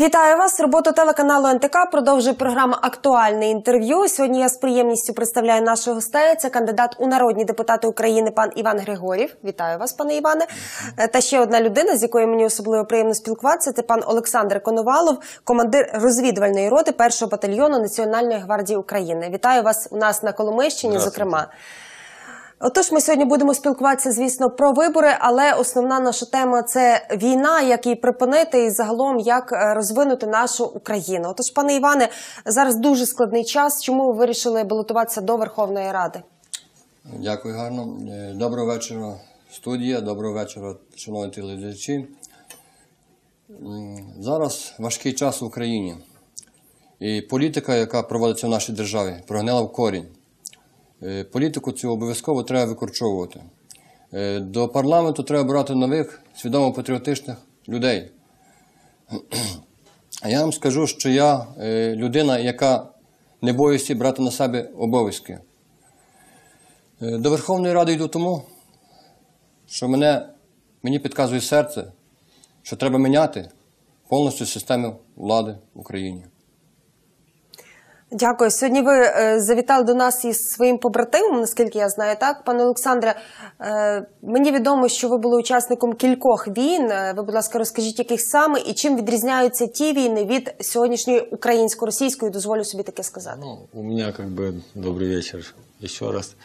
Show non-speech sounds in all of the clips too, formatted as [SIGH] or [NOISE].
Вітаю вас. Роботу телеканалу НТК продовжує програма Актуальне інтерв'ю. Сьогодні я з приємністю представляю нашого гостя. Це кандидат у народні депутати України пан Іван Григорів. Вітаю вас, пане Іване. Е, Та ще одна людина, з якою мені особливо приємно спілкуватися. Це пан Олександр Коновалов, командир розвідувальної роти першого батальйону Національної гвардії України. Вітаю вас у нас на Коломийщині. Зокрема. Отож, ми сьогодні будемо спілкуватися, звісно, про вибори, але основна наша тема це війна, як її припинити, і загалом як е, розвинути нашу Україну. Отож, пане Іване, зараз дуже складний час. Чому ви вирішили балотуватися до Верховної Ради? Дякую гарно. Е, Доброго вечора, студія, доброго вечора, шановні телеглядачі. Зараз важкий час в Україні. І політика, яка проводиться в нашій державі, прогнила в корінь. Е, Політику цю обов'язково треба викорчовувати. Е, До парламенту треба брати нових, свідомо патріотичних людей. А я вам скажу, що я е, людина, яка не боїться брати на себе обов'язки. До Верховної Ради йду тому, що мене, мені підказує серце, що треба міняти повністю систему влади в Україні. Дякую. Сьогодні ви е, завітали до нас із своїм побратимом, наскільки я знаю, так, пане Олександре. Е, мені відомо, що ви були учасником кількох війн. Е, Ви, будь ласка, розкажіть, яких саме і чим відрізняються ті війни від сьогоднішньої українсько-російської, дозволю собі таке сказати. Ну, у меня как бы добрый вечер еще раз.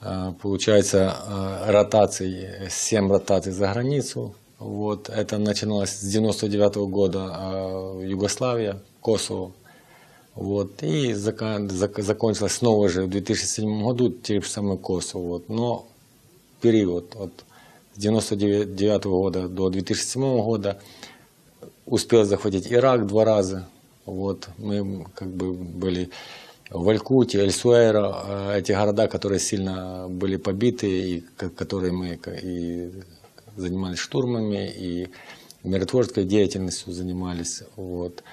А, Получается, а, ротаций, 7 ротаций за границу. Вот, это начиналось с 99 года а, Югославия, Косово. Вот, и зака- зак- закончилось снова же в 2007 году те же самое Косово. Вот, но период от 99 года до 2007 года успел захватить Ирак два раза. Вот, мы как бы были в Алькуте, Эльсуэра, э, эти города, которые сильно были побиты, и ко- которые мы ка- и занимались штурмами, и миротворческой деятельностью занимались. Вот.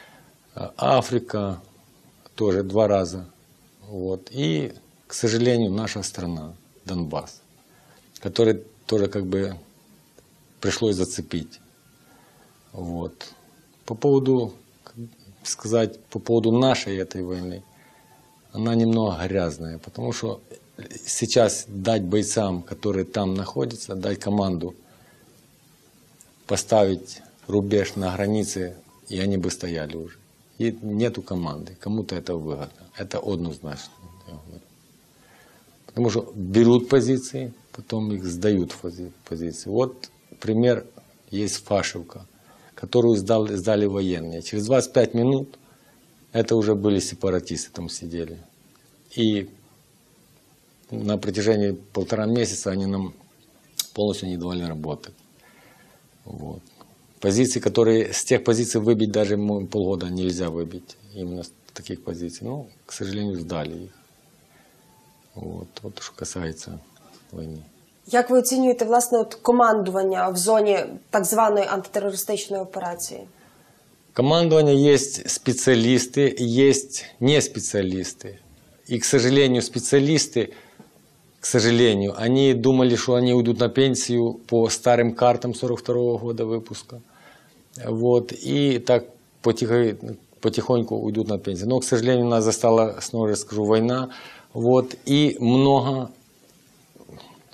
А Африка тоже два раза. Вот. И, к сожалению, наша страна, Донбасс, который тоже как бы пришлось зацепить. Вот. По поводу, сказать, по поводу нашей этой войны, она немного грязная, потому что сейчас дать бойцам, которые там находятся, дать команду поставить рубеж на границе, и они бы стояли уже. И нету команды. Кому-то это выгодно. Это однозначно. Потому что берут позиции, потом их сдают в пози- позиции. Вот пример есть Фашевка, которую сдал- сдали военные. Через 25 минут это уже были сепаратисты там сидели. И на протяжении полтора месяца они нам полностью не давали работать. Вот Позиции, которые с тех позиций выбить даже м- полгода нельзя выбить. Именно с таких позиций. Ну, к сожалению, сдали их. Вот, вот что касается войны. Як ви оцінюєте власне от командування в зоні так званої антитерористичної операції? Командование есть специалисты, есть не специалисты. И, к сожалению, специалисты, к сожалению, они думали, что они уйдут на пенсию по старым картам 42 года выпуска. Вот, и так потихо- потихоньку уйдут на пенсию. Но, к сожалению, нас застала, снова же скажу, война. Вот, и много,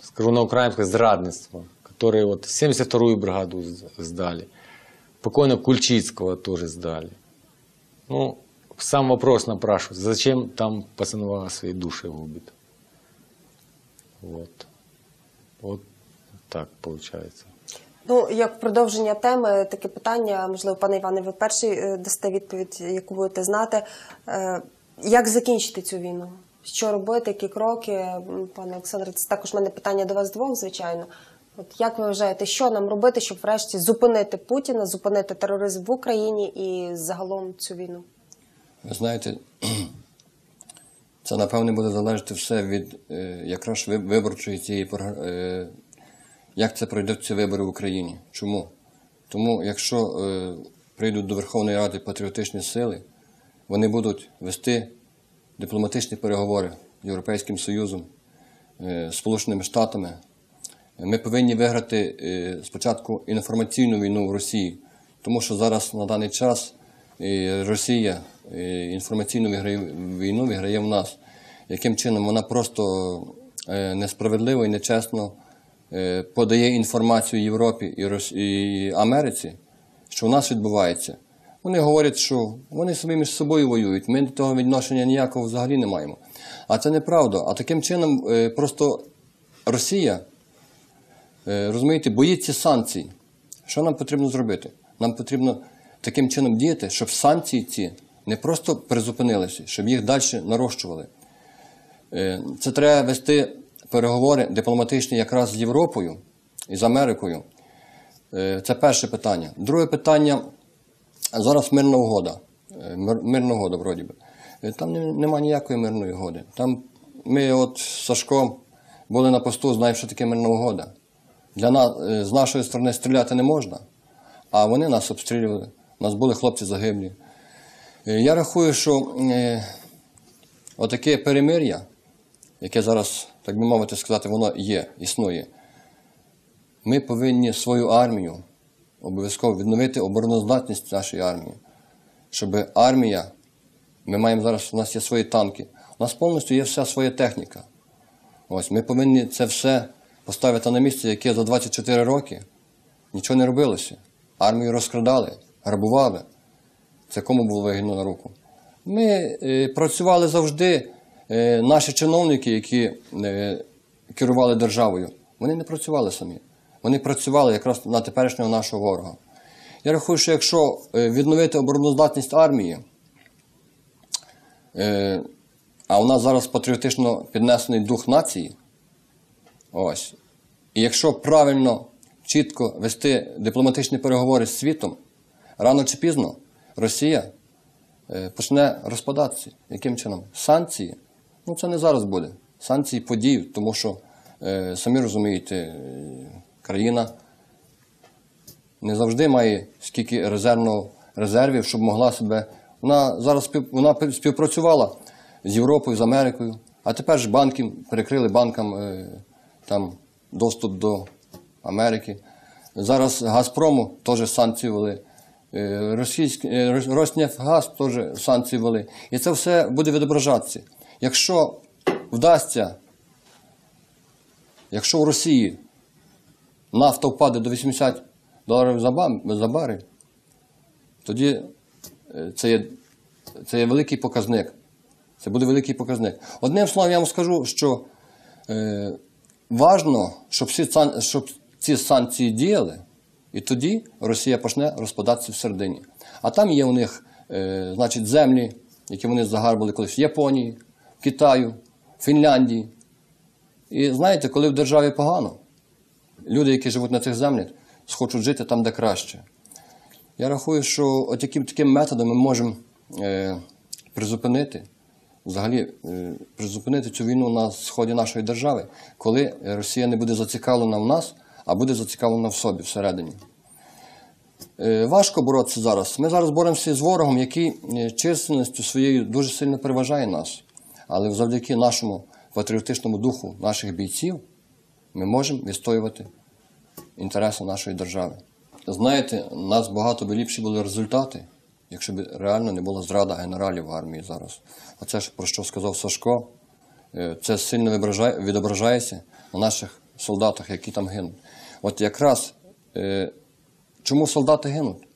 скажу на украинском, зрадництва, которые вот 72-ю бригаду сдали. Покойно Кульчицкого тоже сдали. Ну, сам вопрос напрашивается, зачем там пацанова свои души губит? Вот. Вот так получается. Ну, як продовження теми, таке питання, можливо, пане Іване, ви перший е, дасте відповідь, яку будете знати. Е, Як закінчити цю війну? Що робити, які кроки? Пане Олександре, це також в мене питання до вас двох, звичайно. От як ви вважаєте, що нам робити, щоб врешті зупинити Путіна, зупинити тероризм в Україні і загалом цю війну? Ви знаєте, [CLEARS THROAT] це напевне буде залежати все від е, якраз виборчої цієї програ- е, як це пройдуть ці вибори в Україні. Чому? Тому, якщо е, прийдуть до Верховної Ради патріотичні сили, вони будуть вести дипломатичні переговори з Європейським Союзом, е, Сполученими Штатами. Ми повинні виграти е, спочатку інформаційну війну в Росії, тому що зараз на даний час і Росія е, інформаційну виграє, війну виграє в нас. Яким чином вона просто е, несправедливо і нечесно е, подає інформацію Європі і, Америці, що в нас відбувається. Вони говорять, що вони собі між собою воюють. Ми до того відношення ніякого взагалі не маємо. А це неправда. А таким чином е, просто Росія, е, розумієте, боїться санкцій. Що нам потрібно зробити? Нам потрібно таким чином діяти, щоб санкції ці не просто призупинилися, щоб їх далі нарощували. Е, Це треба вести переговори дипломатичні якраз з Європою і з Америкою. Е, Це перше питання. Друге питання зараз мирна угода. Е, Мирна угода, вроді би. Е, Там не- нема ніякої мирної угоди. Там ми от з Сашком були на посту, знаємо, що таке мирна угода. Для нас, з нашої сторони стріляти не можна, а вони нас обстрілювали. У нас були хлопці загиблі. Я рахую, що отаке перемир'я, яке зараз, так би мовити сказати, воно є, існує. Ми повинні свою армію обов'язково відновити обороноздатність нашої армії. Щоб армія, ми маємо зараз, у нас є свої танки, у нас повністю є вся своя техніка. Ось ми повинні це все поставити на місце, яке за 24 роки нічого не робилося. Армію розкрадали, грабували. Це кому було вигідно на руку? Ми е, працювали завжди, наші чиновники, які е, керували державою, вони не працювали самі. Вони працювали якраз на теперішнього нашого ворога. Я рахую, що якщо е, відновити обороноздатність армії, е, а у нас зараз патріотично піднесений дух нації, ось, і якщо правильно, чітко вести дипломатичні переговори з світом, рано чи пізно Росія е, почне розпадатися. Яким чином? Санкції. Ну, це не зараз буде. Санкції подіють, тому що, е, самі розумієте, е, країна не завжди має скільки резервного, резервів, щоб могла себе. Вона зараз спів, вона співпрацювала з Європою, з Америкою, а тепер ж банки перекрили банкам е, там, доступ до Америки. Зараз Газпрому теж санкції ввели. Е, Російськ... е, теж санкції ввели. І це все буде відображатися. Якщо вдасться, якщо в Росії нафта впаде до 80 доларів за, барель, тоді е, це є, це є великий показник. Це буде великий показник. Одним словом, я вам скажу, що е, важно, щоб, всі, щоб ці санкції діяли, і тоді Росія почне розпадатися всередині. А там є у них е, значить, землі, які вони загарбали колись в Японії, Китаю, Фінляндії. І знаєте, коли в державі погано, люди, які живуть на цих землях, схочуть жити там, де краще. Я рахую, що от таким, таким методом ми можемо е, призупинити, взагалі е, призупинити цю війну на сході нашої держави, коли Росія не буде зацікавлена в нас, а буде зацікавлена в собі всередині. Е, важко боротися зараз. Ми зараз боремося з ворогом, який е, численністю своєю дуже сильно переважає нас. Але завдяки нашому патріотичному духу наших бійців ми можемо відстоювати інтереси нашої держави. Знаєте, у нас багато би ліпші були результати, якщо б реально не була зрада генералів в армії зараз. Оце ж про що сказав Сашко, е, це сильно відображається на наших солдатах, які там гинуть. От якраз е, чому солдати гинуть?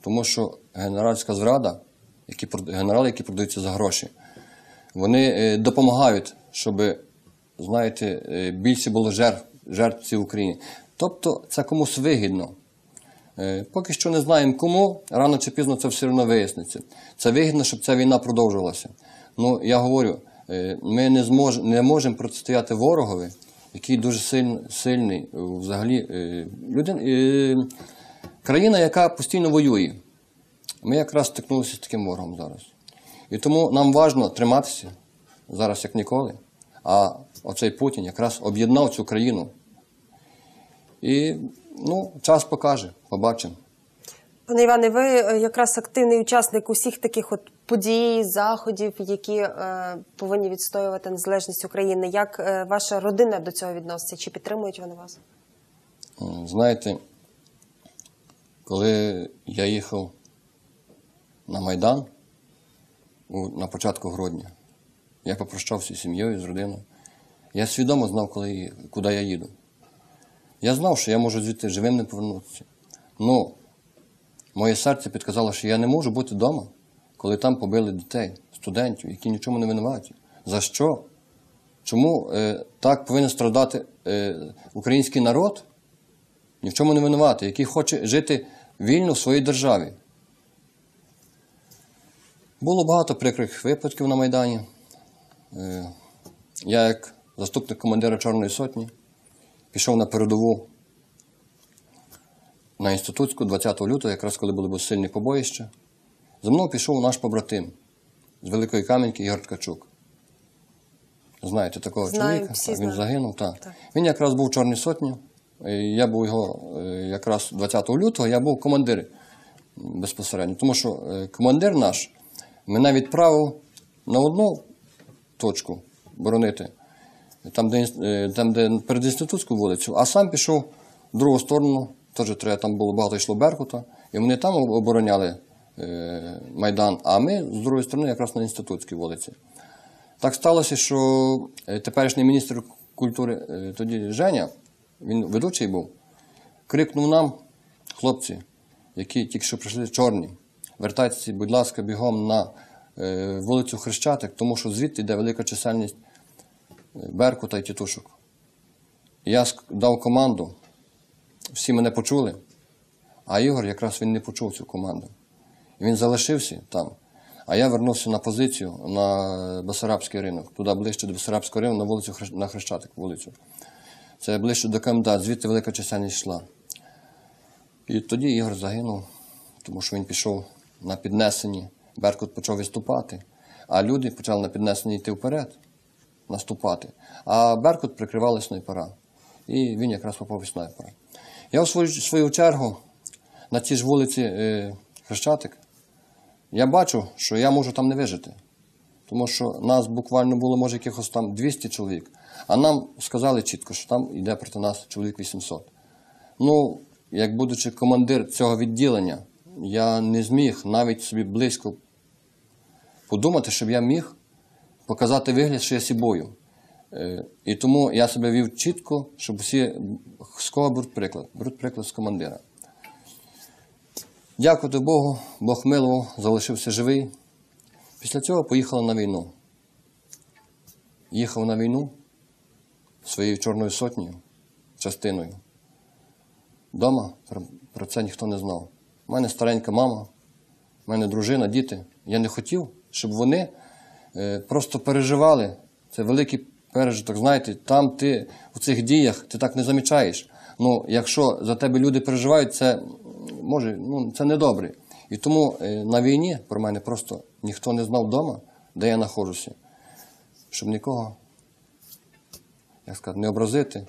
Тому що генеральська зрада, які, генерали, які продаються за гроші, вони е, допомагають, щоб, знаєте, е, більше було жертв, жертв цій Україні. Тобто це комусь вигідно. Е, Поки що не знаємо кому, рано чи пізно це все одно виясниться. Це вигідно, щоб ця війна продовжувалася. Ну, я говорю, е, ми не, змож, не можемо протистояти ворогові, який дуже силь, сильний. е, Взагалі, е, людин, е, країна, яка постійно воює. Ми якраз стикнулися з таким ворогом зараз. І тому нам важливо триматися зараз як ніколи. А оцей Путін якраз об'єднав цю країну. І ну, час покаже, побачимо. Пане Іване, ви е, якраз активний учасник усіх таких от подій, заходів, які е, повинні відстоювати незалежність України. Як е, ваша родина до цього відноситься? Чи підтримують вони вас? Знаєте, коли я їхав на Майдан на початку грудня. Я попрощався з сім'єю, з родиною. Я свідомо знав, коли, куди я їду. Я знав, що я можу звідти живим не повернутися. Ну, моє серце підказало, що я не можу бути вдома, коли там побили дітей, студентів, які нічому не винуваті. За що? Чому е, так повинен страдати е, український народ? Ні в чому не винуватий, який хоче жити вільно в своїй державі. Було багато прикрих випадків на Майдані. Е, я, як заступник командира Чорної сотні, пішов на передову на інститутську 20 лютого, якраз коли були сильні побоїща. За мною пішов наш побратим з Великої Кам'янки Ігор Ткачук. Знаєте такого Знаю, чоловіка? всі він знають. загинув. Так. Так. Він якраз був в Чорній сотні. Е, Я був його е, якраз 20 лютого, я був командир безпосередньо. Тому що командир наш мене відправив на одну точку боронити, там, де, е, там, де перед інститутську вулицю, а сам пішов в другу сторону, теж треба, там було багато йшло Беркута, і вони там обороняли е, Майдан, а ми з другої сторони якраз на інститутській вулиці. Так сталося, що е, теперішній міністр культури е, тоді Женя, він ведучий був, крикнув нам, хлопці, які тільки що прийшли чорні, вертайтеся, будь ласка, бігом на е, вулицю Хрещатик, тому що звідти йде велика чисельність е, Беркута і тітушок. Я дав команду, всі мене почули, а Ігор якраз він не почув цю команду. Він залишився там. А я вернувся на позицію на Басарабський ринок, туди ближче до Басарабського ринку, на вулицю на Хрещатик вулицю. Це ближче до КМДА, звідти велика чисельність йшла. І тоді Ігор загинув, тому що він пішов на піднесенні. Беркут почав виступати, а люди почали на піднесенні йти вперед, наступати. А Беркут прикривали снайпера. І він якраз попав від снайпера. Я в свою, свою чергу на цій ж вулиці е, Хрещатик, я бачу, що я можу там не вижити. Тому що нас буквально було, може, якихось там 200 чоловік, а нам сказали чітко, що там йде проти нас чоловік 800. Ну, як будучи командир цього відділення, я не зміг навіть собі близько подумати, щоб я міг показати вигляд, що я сібою. Е, І тому я себе вів чітко, щоб всі з кого беруть приклад? Беруть приклад з командира. Дякувати Богу, Бог милував, залишився живий. Після цього поїхали на війну. Їхав на війну своєю Чорною сотнею, частиною. Дома про це ніхто не знав. У мене старенька мама, у мене дружина, діти. Я не хотів, щоб вони е, просто переживали. Це великий пережиток. Знаєте, там ти у цих діях ти так не замічаєш. Ну, якщо за тебе люди переживають, це може, ну, це недобре. І тому е, на війні про мене просто ніхто не знав вдома, де я знаходжуся, щоб нікого, як сказати, не образити,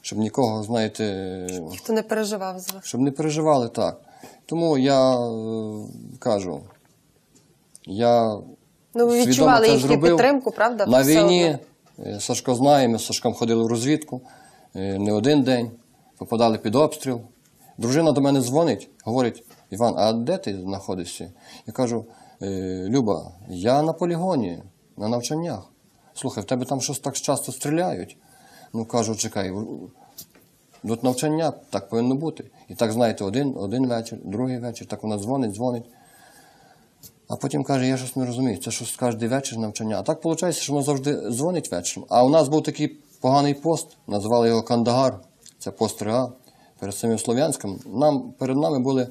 щоб нікого, знаєте, Хто не переживав за вас? щоб не переживали так. Тому я е, кажу, я Ну, ви свідомо відчували це їхню зробив. підтримку, правда? На Все війні одно. е, Сашко знає, ми з Сашком ходили в розвідку е, не один день, попадали під обстріл. Дружина до мене дзвонить, говорить: Іван, а де ти знаходишся? Я кажу, «Е, Люба, я на полігоні, на навчаннях. Слухай, в тебе там щось так часто стріляють. Ну кажу, чекай, в- Тут навчання так повинно бути. І так, знаєте, один, один вечір, другий вечір, так вона дзвонить, дзвонить. А потім каже, я щось не розумію, це щось кожен вечір навчання. А так виходить, що вона завжди дзвонить вечором. А у нас був такий поганий пост, називали його Кандагар, це пост РА перед самим Слов'янськом. Нам, перед нами були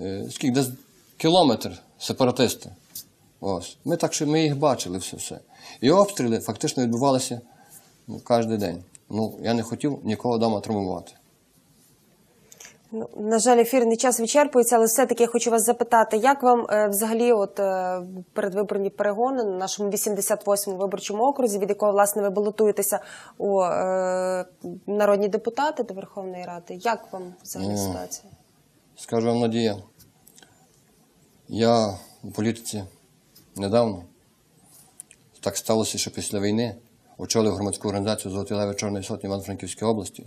е, скільки, десь кілометр сепаратисти. Ось. Ми так ми їх бачили все. все. І обстріли фактично відбувалися ну, кожен день. Ну, я не хотів нікого вдома травмувати. Ну, на жаль, ефірний час вичерпується, але все-таки я хочу вас запитати, як вам е, взагалі от е, передвиборні перегони на нашому 88-му виборчому окрузі, від якого власне ви балотуєтеся у е, народні депутати до Верховної Ради? Як вам взагалі ситуація? Скажу вам, Надія, я у політиці недавно. Так сталося, що після війни очолив громадську організацію Золоті Леви Чорної Сотні Івано-Франківської області.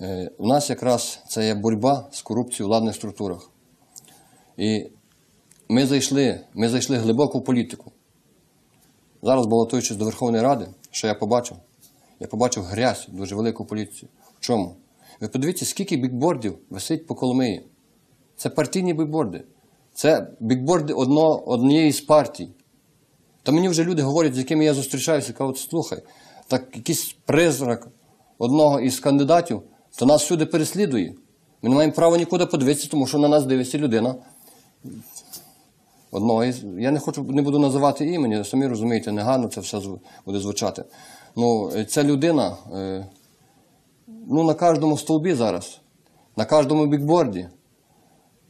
Е, У нас якраз це є боротьба з корупцією в владних структурах. І ми зайшли, ми зайшли глибоко в політику. Зараз, балотуючись до Верховної Ради, що я побачив? Я побачив грязь, дуже велику поліцію. В чому? Ви подивіться, скільки бікбордів висить по Коломиї. Це партійні бікборди. Це бікборди одно, однієї з партій. Та мені вже люди говорять, з якими я зустрічаюся, кажуть, слухай, так якийсь призрак одного із кандидатів, то нас всюди переслідує. Ми не маємо права нікуди подивитися, тому що на нас дивиться людина. Одного із. Я не хочу, не буду називати імені, самі розумієте, негарно це все буде звучати. Ну, е, ця людина е, ну, на кожному стовбі зараз, на кожному бікборді.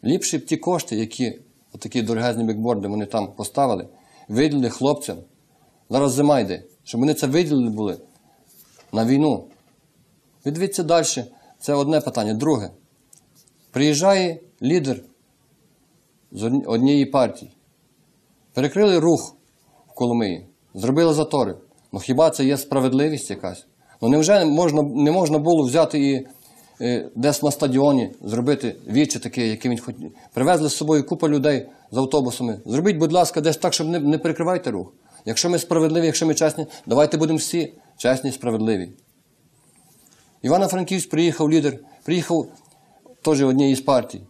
Ліпше б ті кошти, які такі дорогезні бікборди вони там поставили, виділили хлопцям. Зараз зима йде, щоб вони це виділили були на війну. Дивіться далі. Це одне питання. Друге. Приїжджає лідер з однієї партії. Перекрили рух в Коломиї, зробили затори. Ну хіба це є справедливість якась? Ну невже можна, не можна було взяти і десь на стадіоні зробити вічі таке, яке він хотів. Привезли з собою купу людей з автобусами. Зробіть, будь ласка, десь так, щоб не, не перекривайте рух. Якщо ми справедливі, якщо ми чесні, давайте будемо всі чесні справедливі. Івано-Франківськ приїхав лідер, приїхав теж однієї з партій.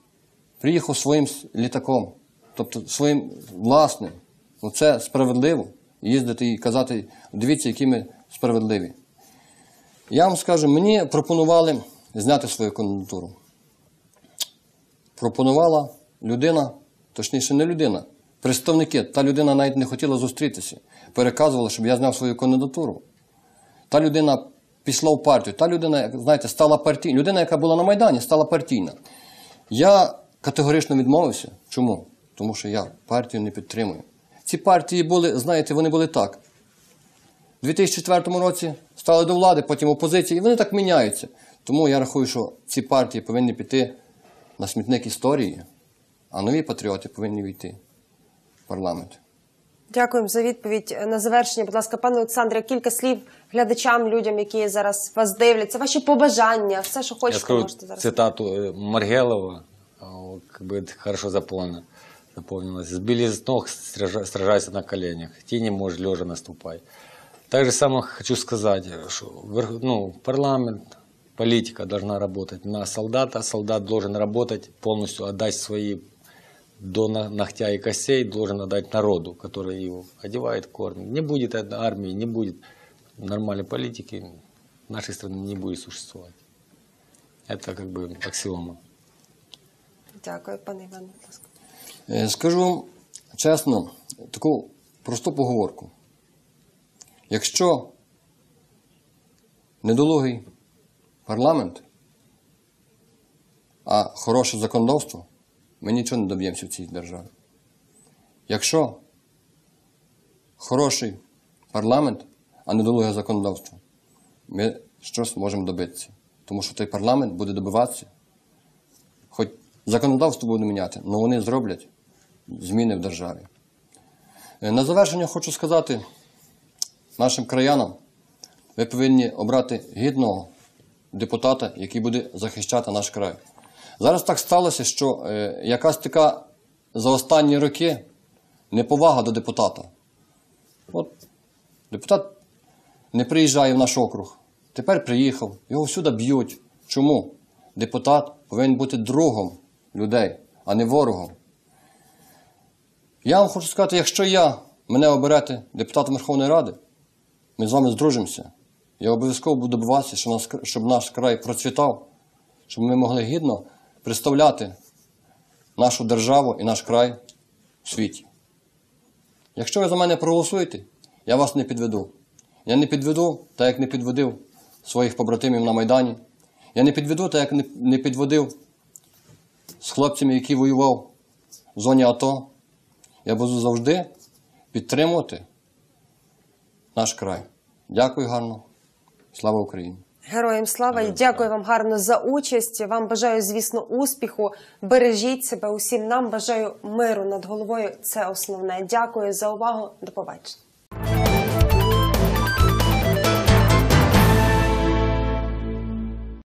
Приїхав своїм літаком, тобто своїм власним. Ну це справедливо. Їздити і казати, дивіться, які ми справедливі. Я вам скажу, мені пропонували зняти свою кандидатуру. Пропонувала людина, точніше, не людина, представники. Та людина навіть не хотіла зустрітися. Переказувала, щоб я зняв свою кандидатуру. Та людина пішла в партію, та людина, знаєте, стала партійна. Людина, яка була на Майдані, стала партійна. Я категорично відмовився. Чому? Тому що я партію не підтримую. Ці партії були, знаєте, вони були так. У 2004 році стали до влади, потім опозиції, і вони так міняються. Тому я рахую, що ці партії повинні піти на смітник історії, а нові патріоти повинні війти в парламент. Дякуємо за відповідь. На завершення, будь ласка, пане Олександре, кілька слів глядачам, людям, які зараз вас дивляться, ваші побажання, все, що Я хочете, скажу можете зараз. цитату э, Маргелова, а, вот, как бы это хорошо запомнено, запомнилось. Сбили с ног, сража- сражайся на коленях. Ти не можешь, лежа наступай. Так же самое хочу сказать, что верх- ну, парламент, политика должна работать на солдата. Солдат должен работать, полностью отдать свои до на- ногтя и костей, должен отдать народу, который его одевает, кормит. Не будет этой армии, не будет нормальной политики, нашей страны не будет существовать. Это как бы аксиома. Дякую, пане Іване, будь ласка. Е, Скажу вам чесно, таку просту поговорку. Якщо недолугий парламент, а хороше законодавство, ми нічого не доб'ємося в цій державі. Якщо хороший парламент, а недолуге законодавство, ми щось можемо добитися. Тому що той парламент буде добиватися Хоч законодавство буде міняти, але вони зроблять зміни в державі. Е, На завершення хочу сказати нашим краянам, ви повинні обрати гідного депутата, який буде захищати наш край. Зараз так сталося, що е, якась така за останні роки неповага до депутата. От депутат не приїжджає в наш округ. Тепер приїхав, його всюди б'ють. Чому? Депутат повинен бути другом людей, а не ворогом. Я вам хочу сказати, якщо я мене оберете депутатом Верховної Ради, ми з вами здружимося. Я обов'язково буду добиватися, щоб наш, щоб наш край процвітав, щоб ми могли гідно представляти нашу державу і наш край в світі. Якщо ви за мене проголосуєте, я вас не підведу. Я не підведу, так як не підводив своїх побратимів на Майдані. Я не підведу, так як не- підводив з хлопцями, які воював в зоні АТО. Я буду завжди підтримувати наш край. Дякую гарно. Слава Україні! Героям слава і дякую вам гарно за участь. Вам бажаю, звісно, успіху. Бережіть себе усім нам. Бажаю миру над головою. Це основне. Дякую за увагу. До побачення.